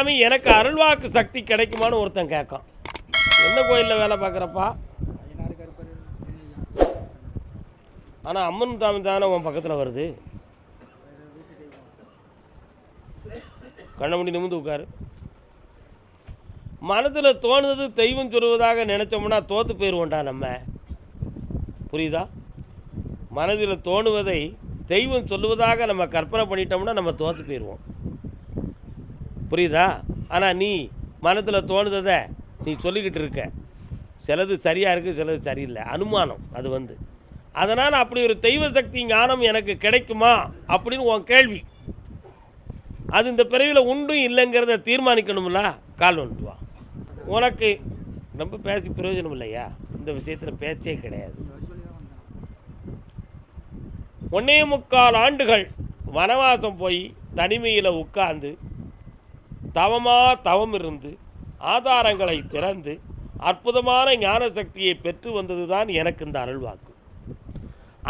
சாமி எனக்கு அருள்வாக்கு சக்தி கிடைக்குமான்னு ஒருத்தன் கேட்கான். எந்த கோயிலில் வேலை பார்க்குறப்பா? ஆனால் அம்மன் சாமி தானே உன் பக்கத்தில் வருது. கண்ண முடி நிமிந்து உட்காரு. மனதில் தோணுது தெய்வம் சொல்லுவதாக நினச்சோம்னா தோற்று போயிடுவோம்டா நம்ம. புரியுதா? மனதில் தோணுவதை தெய்வம் சொல்லுவதாக நம்ம கற்பனை பண்ணிட்டோம்னா நம்ம தோற்று போயிடுவோம் புரியுதா? ஆனால் நீ மனத்தில் தோணுததை நீ சொல்லிக்கிட்டு இருக்க. சிலது சரியாக இருக்குது சிலது சரியில்லை. அனுமானம் அது வந்து. அதனால் அப்படி ஒரு தெய்வ சக்தி ஞானம் எனக்கு கிடைக்குமா அப்படின்னு உன் கேள்வி. அது இந்த பிறவியில் உண்டும் இல்லைங்கிறத தீர்மானிக்கணும்ல? கால் வந்துட்டு உனக்கு ரொம்ப பேசி பிரயோஜனம் இல்லையா? இந்த விஷயத்தில் பேச்சே கிடையாது. ஒன்னே முக்கால் ஆண்டுகள் வனவாசம் போய் தனிமையில் உட்கார்ந்து தவமாக தவம் இருந்து ஆதாரங்களை திறந்து அற்புதமான ஞான சக்தியை பெற்று வந்தது தான் எனக்கு இந்த அருள்வாக்கு.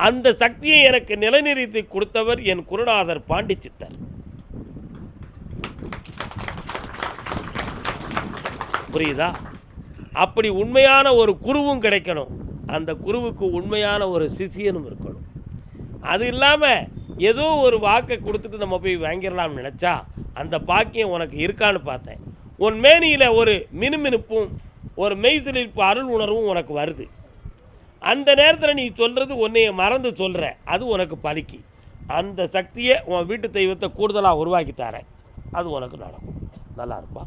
அந்த சக்தியை எனக்கு நிலைநிறுத்தி கொடுத்தவர் என் குருநாதர் பாண்டிச்சித்தர். புரியுதா? அப்படி உண்மையான ஒரு குருவும் கிடைக்கணும். அந்த குருவுக்கு உண்மையான ஒரு சிஷியனும் இருக்கணும். அது இல்லாமல் ஏதோ ஒரு வாக்கை கொடுத்துட்டு நம்ம போய் வாங்கிடலாம்னு நினச்சா அந்த பாக்கியம் உனக்கு இருக்கான்னு பார்த்தேன். உன் மேனியில் ஒரு மினுமினுப்பும் ஒரு மெய்சிலிருப்பு அருள் உணர்வும் உனக்கு வருது. அந்த நேரத்தில் நீ சொல்கிறது உன்னைய மறந்து சொல்கிற அது உனக்கு பலிக்கு. அந்த சக்தியை உன் வீட்டு தெய்வத்தை கூடுதலாக உருவாக்கி தரேன். அது உனக்கு நடக்கும். நல்லா இருப்பா.